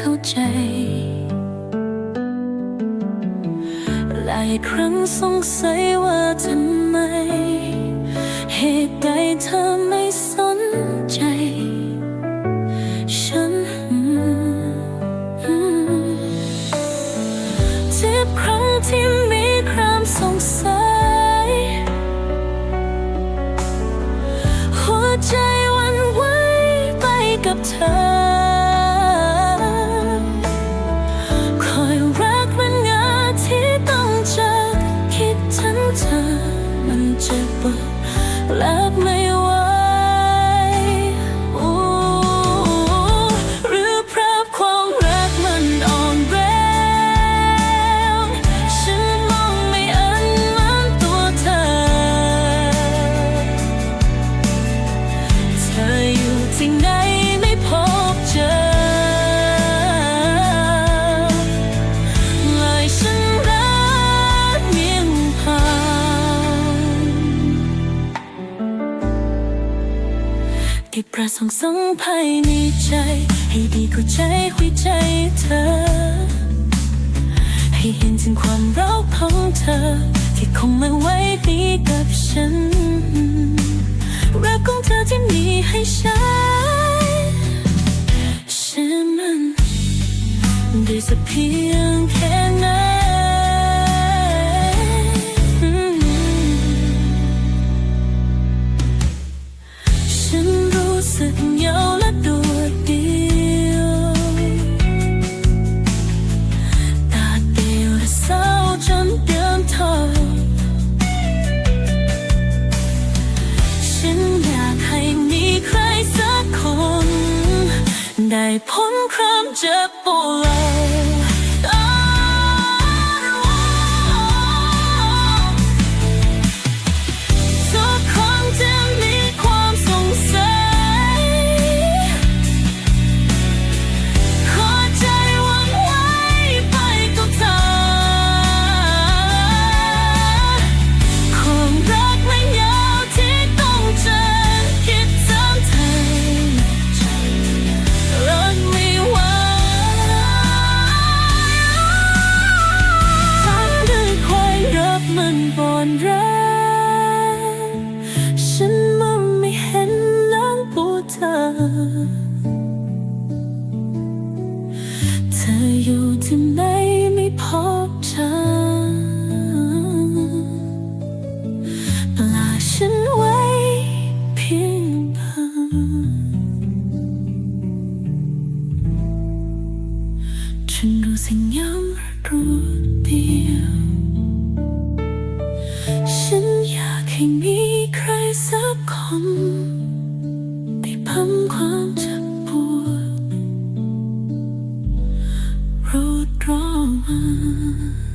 ข้าใจ หลายครั้งสงสัยว่าทำไม เหตุใดเธอไม่ มันเระสงค์สงภายในใจ ให้ดีเข้าใจหัวใจเธอ ให้เห็นถึงความรักของเธอ ที่คงไม่ไว้ดีกับฉัน รักของเธอที่มีให้ฉันฉันมันได้สักเพียงแค่ไหน ได้พ้นความเจ็บปวด ที่ไหนไม่พบเธอปลาฉันไว้เพียงพอฉันรู้สึกเหงรู้เดียวฉันอยากให้มีใครสักคนได้พังความเจ็ 啊